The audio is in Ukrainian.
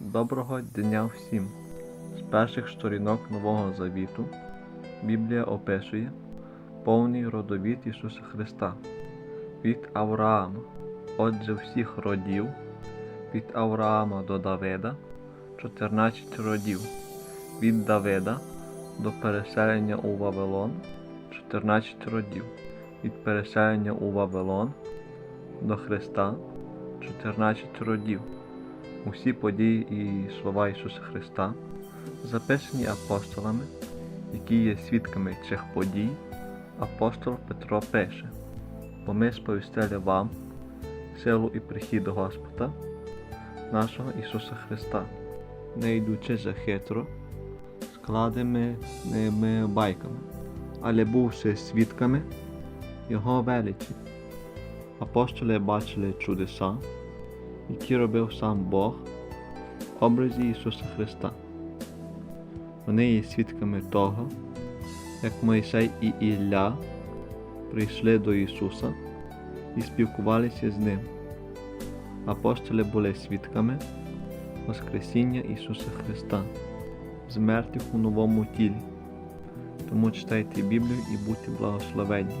Доброго дня всім! З перших сторінок Нового Завіту Біблія описує повний родовід Ісуса Христа від Авраама, отже всіх родів, від Авраама до Давида 14 родів, від Давида до переселення у Вавилон 14 родів, від переселення у Вавилон до Христа 14 родів. Усі події і слова Ісуса Христа записані апостолами, які є свідками цих подій, апостол Петро пише, бо ми сповістили вам силу і прихід Господа, нашого Ісуса Христа, не йдучи за хитро, складеними байками, але бувши свідками Його величі. Апостоли бачили чудеса, які робив сам Бог в образі Ісуса Христа. Вони є свідками того, як Мойсей і Ілля прийшли до Ісуса і спілкувалися з Ним. Апостоли були свідками Воскресіння Ісуса Христа, з у новому тілі. Тому читайте Біблію і будьте благословенні.